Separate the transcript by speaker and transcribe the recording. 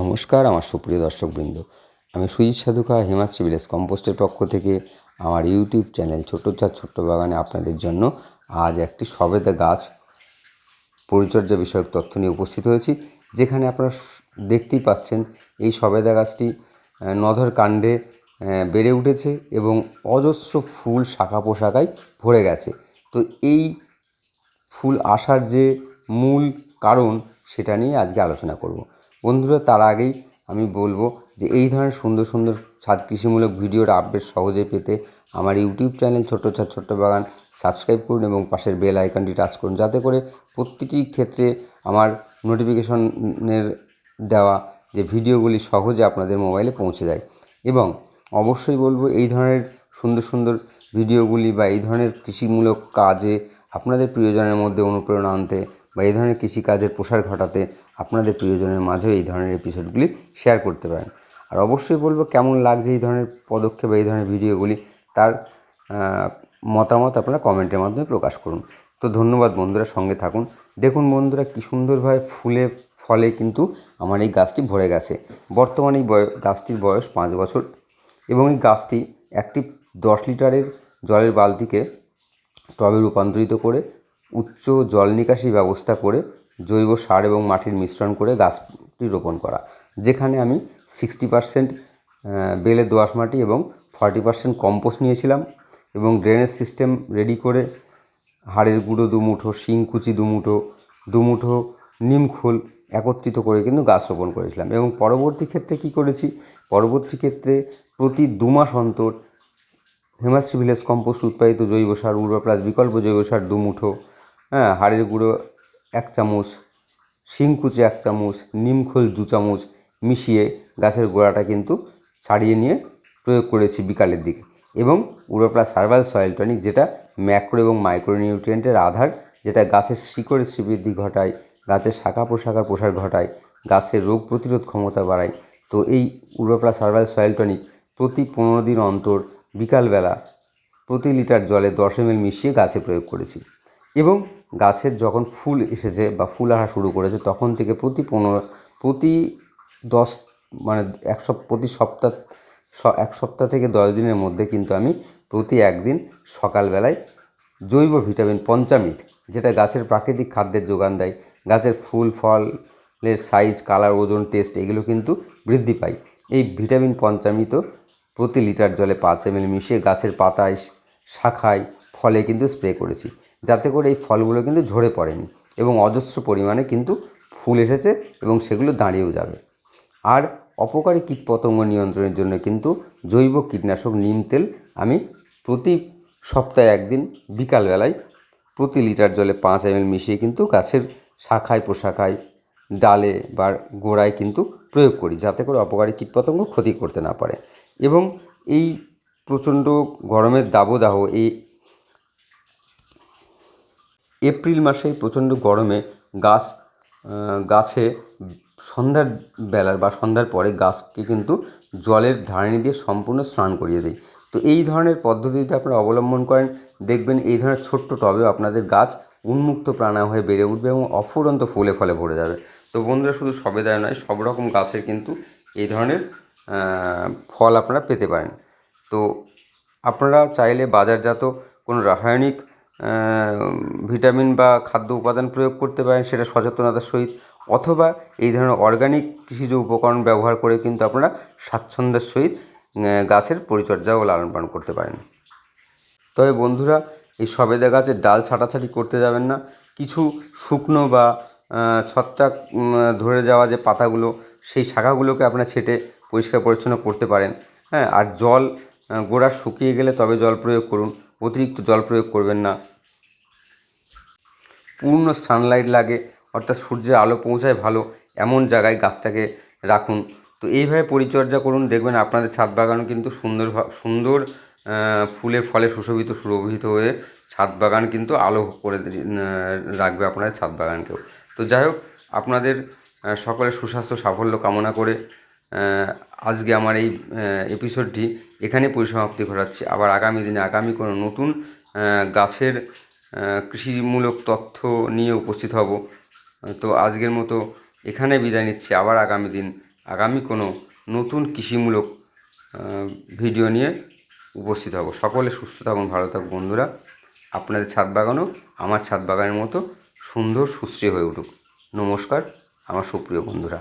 Speaker 1: নমস্কার, আমার সুপ্রিয় দর্শকবৃন্দ। আমি সুজিত সাধুকা হিমাশ্রী ভিলেজ কম্পোস্টের পক্ষ থেকে আমার ইউটিউব চ্যানেল ছোট্ট চার ছোট্ট বাগানে আপনাদের জন্য আজ একটি সবেদা গাছ পরিচর্যা বিষয়ক তথ্য নিয়ে উপস্থিত হয়েছি, যেখানে আপনারা দেখতেই পাচ্ছেন এই সবেদা গাছটি নধর কাণ্ডে বেড়ে উঠেছে এবং অজস্র ফুল শাখা পোশাকায় ভরে গেছে। তো এই ফুল আসার যে মূল কারণ সেটা নিয়ে আজকে আলোচনা করব। বন্ধুরা, তার আগেই আমি বলব যে এই ধরনের সুন্দর সুন্দর ছাদ কৃষিমূলক ভিডিওর আপডেট সহজে পেতে আমার ইউটিউব চ্যানেল ছোট্ট ছাদ ছোট্ট বাগান সাবস্ক্রাইব করুন এবং পাশের বেল আইকনটি টাচ করুন। যাতে করে প্রতিটি ক্ষেত্রে আমার নোটিফিকেশনের দেওয়া যে ভিডিওগুলি সহজে আপনাদের মোবাইলে পৌঁছে যায়। এবং অবশ্যই বলব এই ধরনের সুন্দর সুন্দর ভিডিওগুলি বা এই ধরনের কৃষিমূলক কাজে আপনাদের প্রিয়জনের মধ্যে অনুপ্রেরণা আনতে বা এই ধরনের কৃষিকাজের প্রসার ঘটাতে আপনাদের প্রিয়জনের মাঝেও এই ধরনের এপিসোডগুলি শেয়ার করতে পারেন। আর অবশ্যই বলব, কেমন লাগছে এই ধরনের পদক্ষেপ এই ধরনের ভিডিওগুলি তার মতামত আপনারা কমেন্টের মাধ্যমে প্রকাশ করুন। তো ধন্যবাদ বন্ধুরা, সঙ্গে থাকুন। দেখুন বন্ধুরা, কী সুন্দরভাবে ফুলে, ফলে কিন্তু আমার এই গাছটি ভরে গেছে। বর্তমানে এই বয়, গাছটির বয়স পাঁচ বছর এবং এই গাছটি একটি দশ লিটারের জলের বালতিকে টবে রূপান্তরিত করে উচ্চ জল নিকাশি ব্যবস্থা করে জৈব সার এবং মাটির মিশ্রণ করে গাছটি রোপণ করা, যেখানে আমি সিক্সটি পার্সেন্ট বেলে দোআঁশ মাটি এবং ফর্টি পার্সেন্ট কম্পোস্ট নিয়েছিলাম এবং ড্রেনেজ সিস্টেম রেডি করে হাড়ের গুঁড়ো দুমুঠো শিংকুচি দুমুঠো দুমুঠো নিমখোল একত্রিত করে কিন্তু গাছ রোপণ করেছিলাম এবং পরবর্তী ক্ষেত্রে কি করেছি? পরবর্তী ক্ষেত্রে প্রতি দু মাস অন্তর হেমাশ্রী ভিলেজ কম্পোস্ট উৎপাদিত জৈব সার উর্বর প্লাস বিকল্প জৈব সার দু মুঠো হ্যাঁ হাড়ের গুঁড়ো এক চামচ, শিংকুচি এক চামচ, নিমখোল দু চামচ মিশিয়ে গাছের গোড়াটা কিন্তু ছাড়িয়ে নিয়ে প্রয়োগ করেছি বিকালের দিকে। এবং উর্বর প্লাস হার্বাল সয়েল টনিক যেটা ম্যাক্রো এবং মাইক্রো নিউট্রিয়েন্টের আধার, যেটা গাছের শিকড়ের শ্রীবৃদ্ধি ঘটায়, গাছের শাখা প্রশাখার প্রসার ঘটায়, গাছের রোগ প্রতিরোধ ক্ষমতা বাড়ায়। তো এই উর্বর প্লাস হার্বাল সয়েল টনিক প্রতি পনেরো দিন অন্তর বিকালবেলা প্রতি লিটার জলে দশ এমএল মিশিয়ে গাছে প্রয়োগ করেছি। এবং গাছের যখন ফুল এসেছে বা ফুল আসা শুরু করেছে, তখন থেকে প্রতি পনেরো, প্রতি দশ মানে এক সপ প্রতি সপ্তাহ এক সপ্তাহ থেকে দশ দিনের মধ্যে কিন্তু আমি প্রতি একদিন সকালবেলায় জৈব ভিটামিন পঞ্চামৃত, যেটা গাছের প্রাকৃতিক খাদ্যের যোগান দেয়। গাছের ফুল ফলের সাইজ কালার ওজন টেস্ট এগুলো কিন্তু বৃদ্ধি পায়। এই ভিটামিন পঞ্চামৃত প্রতি লিটার জলে পাঁচ এমএল মিশিয়ে গাছের পাতায় শাখায় ফলে কিন্তু স্প্রে করেছি। যাতে করে এই ফলগুলো কিন্তু ঝরে পড়েনি এবং অজস্র পরিমাণে কিন্তু ফুল এসেছে এবং সেগুলো দাঁড়িয়েও যাবে। আর অপকারী কীটপতঙ্গ নিয়ন্ত্রণের জন্য কিন্তু জৈব কীটনাশক নিম তেল আমি প্রতি সপ্তাহে একদিন, বিকালবেলায় প্রতি লিটার জলে পাঁচ এমএল মিশিয়ে কিন্তু গাছের শাখায়, প্রশাখায়, ডালে বা গোড়ায় কিন্তু প্রয়োগ করি যাতে করে অপকারী কীটপতঙ্গ ক্ষতি করতে না পারে। এবং এই প্রচণ্ড গরমের দাবদাহ, এই এপ্রিল মাসে প্রচণ্ড গরমে গাছ গাছে সন্ধ্যার বেলার বা সন্ধ্যার পরে গাছকে কিন্তু জলের ধারণি দিয়ে সম্পূর্ণ স্নান করিয়ে দেয়। তো এই ধরনের পদ্ধতি যদি আপনারা অবলম্বন করেন, দেখবেন এই ধরনের ছোট্ট টবেও আপনাদের গাছ উন্মুক্ত প্রাণা হয়ে বেড়ে উঠবে এবং অফুরন্ত ফুলে ফলে ভরে যাবে। তো বন্ধুরা, শুধু সবেদায় নয়, সব রকম গাছের কিন্তু এই ধরনের ফল আপনারা পেতে পারেন। তো আপনারা চাইলে বাজারজাত কোনো রাসায়নিক ভিটামিন বা খাদ্য উপাদান প্রয়োগ করতে পারেন, সেটা সচেতনতার সহিত, অথবা এই ধরনের অর্গানিক কৃষিজ উপকরণ ব্যবহার করে কিন্তু আপনারা স্বাচ্ছন্দ্যের সহিত গাছের পরিচর্যা ও লালন পালন করতে পারেন। তবে বন্ধুরা, এই সবেদা গাছের ডাল ছাটাছাটি করতে যাবেন না। কিছু শুকনো বা ছত্রাক ধরে যাওয়া যে পাতাগুলো, সেই শাখাগুলোকে আপনারা ছেটে পরিষ্কার পরিচ্ছন্ন করতে পারেন। হ্যাঁ আর জল গোড়া শুকিয়ে গেলে তবে জল প্রয়োগ করুন। অতিরিক্ত জল প্রয়োগ করবেন না। পূর্ণ সানলাইট লাগে, অর্থাৎ সূর্যের আলো পৌঁছায় ভালো, এমন জায়গায় গাছটাকে রাখুন। তো এইভাবে পরিচর্যা করুন, দেখবেন আপনাদের ছাদ বাগানও কিন্তু সুন্দর সুন্দর ফুলে ফলে সুশোভিত, সুরভিত হয়ে ছাদ বাগান কিন্তু আলো করে রাখবে আপনাদের ছাদ বাগানকেও। তো যাই হোক, আপনাদের সকলের সুস্বাস্থ্য সাফল্য কামনা করে আজকে আমার এই এপিসোডটি এখানে পরিসমাপ্তি ঘটাচ্ছি। আবার আগামী দিনে আগামী কোনো নতুন গাছের কৃষিমূলক তথ্য নিয়ে উপস্থিত হব। তো আজকের মতো এখানে বিদায় নিচ্ছি। আবার আগামী দিন আগামী কোনো নতুন কৃষিমূলক ভিডিও নিয়ে উপস্থিত হব। সকলে সুস্থ থাকুন, ভালো থাকুন বন্ধুরা। আপনাদের ছাদ বাগানও আমার ছাদ বাগানের মতো সুন্দর সুশ্রী হয়ে উঠুক। নমস্কার, আমার সুপ্রিয় বন্ধুরা।